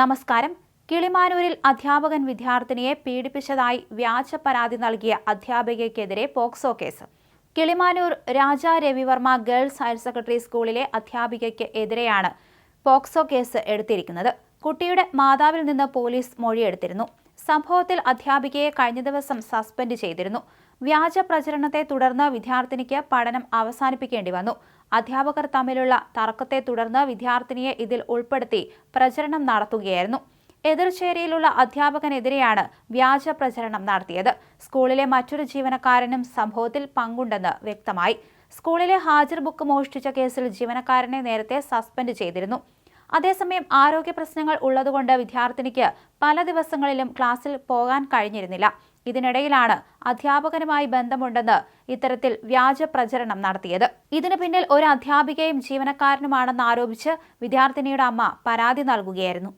നമസ്കാരം. കിളിമാനൂരിൽ അധ്യാപകൻ വിദ്യാർത്ഥിനിയെ പീഡിപ്പിച്ചതായി വ്യാജ പരാതി നൽകിയ അധ്യാപികയ്ക്കെതിരെ POCSO case. Kilimanoor Raja Ravivarma girls higher secondary സ്കൂളിലെ അധ്യാപികയ്ക്ക് എതിരെയാണ് പോക്സോ കേസ് എടുത്തിരിക്കുന്നത്. കുട്ടിയുടെ മാതാവിൽ നിന്ന് പോലീസ് മൊഴിയെടുത്തിരുന്നു. സംഭവത്തിൽ അധ്യാപികയെ കഴിഞ്ഞ ദിവസം സസ്പെൻഡ് ചെയ്തിരുന്നു. വ്യാജ പ്രചരണത്തെ തുടർന്ന് വിദ്യാർത്ഥിനിക്ക് പഠനം അവസാനിപ്പിക്കേണ്ടി വന്നു. അധ്യാപകർ തമ്മിലുള്ള തർക്കത്തെ തുടർന്ന് വിദ്യാർത്ഥിനിയെ ഇതിൽ ഉൾപ്പെടുത്തി പ്രചരണം നടത്തുകയായിരുന്നു. എതിർചേരിയിലുള്ള അധ്യാപകനെതിരെയാണ് വ്യാജ പ്രചരണം നടത്തിയത്. സ്കൂളിലെ മറ്റൊരു ജീവനക്കാരനും സംഭവത്തിൽ പങ്കുണ്ടെന്ന് വ്യക്തമായി. സ്കൂളിലെ ഹാജർ ബുക്ക് മോഷ്ടിച്ച കേസിൽ ജീവനക്കാരനെ നേരത്തെ സസ്പെൻഡ് ചെയ്തിരുന്നു. അതേസമയം ആരോഗ്യ പ്രശ്നങ്ങൾ ഉള്ളതുകൊണ്ട് വിദ്യാർത്ഥിനിക്ക് പല ദിവസങ്ങളിലും ക്ലാസ്സിൽ പോകാൻ കഴിഞ്ഞിരുന്നില്ല. ഇതിനിടയിലാണ് അധ്യാപകനുമായി ബന്ധമുണ്ടെന്ന് ഇത്തരത്തിൽ വ്യാജ പ്രചരണം നടത്തിയത്. ഇതിനു പിന്നിൽ ഒരു അധ്യാപികയും ജീവനക്കാരനുമാണെന്ന് ആരോപിച്ച് വിദ്യാർത്ഥിനിയുടെ അമ്മ പരാതി നൽകുകയായിരുന്നു.